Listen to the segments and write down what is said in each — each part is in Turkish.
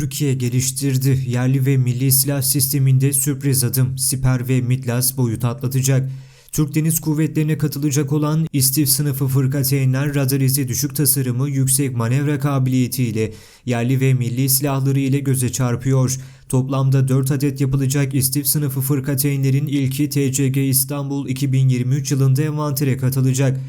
Türkiye geliştirdi. Yerli ve milli silah sisteminde sürpriz adım Siper ve Midlas boyut atlatacak. Türk Deniz Kuvvetleri'ne katılacak olan İstif sınıfı fırkateynler radar izi düşük tasarımı yüksek manevra kabiliyetiyle yerli ve milli silahları ile göze çarpıyor. Toplamda 4 adet yapılacak İstif sınıfı fırkateynlerin ilki TCG İstanbul 2023 yılında envantere katılacak.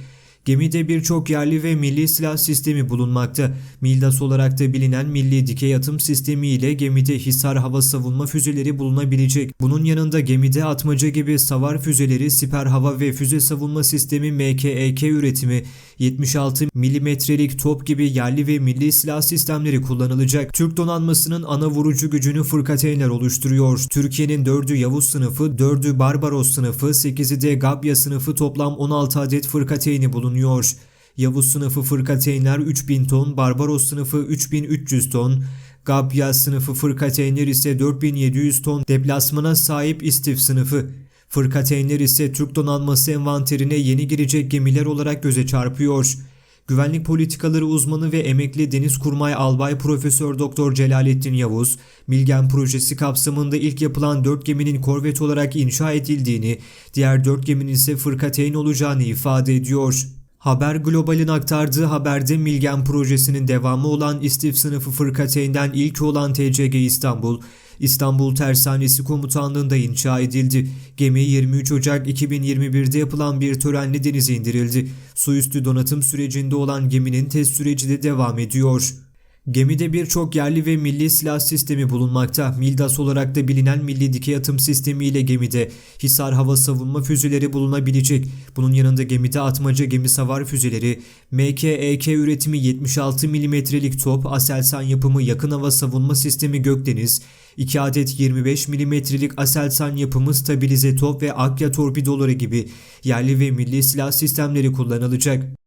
Gemide birçok yerli ve milli silah sistemi bulunmakta. Mildas olarak da bilinen milli dikey atım sistemi ile gemide Hisar hava savunma füzeleri bulunabilecek. Bunun yanında gemide atmaca gibi savar füzeleri, siper hava ve füze savunma sistemi MKEK üretimi, 76 milimetrelik top gibi yerli ve milli silah sistemleri kullanılacak. Türk donanmasının ana vurucu gücünü fırkateynler oluşturuyor. Türkiye'nin 4'ü Yavuz sınıfı, 4'ü Barbaros sınıfı, 8'i de Gabya sınıfı toplam 16 adet fırkateyni bulunuyor. Yavuz sınıfı fırkateynler 3000 ton, Barbaros sınıfı 3300 ton, Gabya sınıfı fırkateynler ise 4700 ton deplasmana sahip istif sınıfı. Fırkateynler ise Türk donanması envanterine yeni girecek gemiler olarak göze çarpıyor. Güvenlik politikaları uzmanı ve emekli Deniz Kurmay Albay Profesör Doktor Celalettin Yavuz, Milgen projesi kapsamında ilk yapılan 4 geminin korvet olarak inşa edildiğini, diğer 4 geminin ise fırkateyn olacağını ifade ediyor. Haber Global'in aktardığı haberde Milgen projesinin devamı olan İstif sınıfı fırkateynden ilk olan TCG İstanbul, İstanbul Tersanesi Komutanlığı'nda inşa edildi. Gemi 23 Ocak 2021'de yapılan bir törenle denize indirildi. Suüstü donatım sürecinde olan geminin test süreci de devam ediyor. Gemide birçok yerli ve milli silah sistemi bulunmakta. Mildas olarak da bilinen milli dikey atım sistemi ile gemide Hisar hava savunma füzeleri bulunabilecek. Bunun yanında gemide atmaca gemi savar füzeleri, MKEK üretimi 76 milimetrelik top, Aselsan yapımı yakın hava savunma sistemi Gökdeniz, 2 adet 25 milimetrelik Aselsan yapımı stabilize top ve Akya torpidoları gibi yerli ve milli silah sistemleri kullanılacak.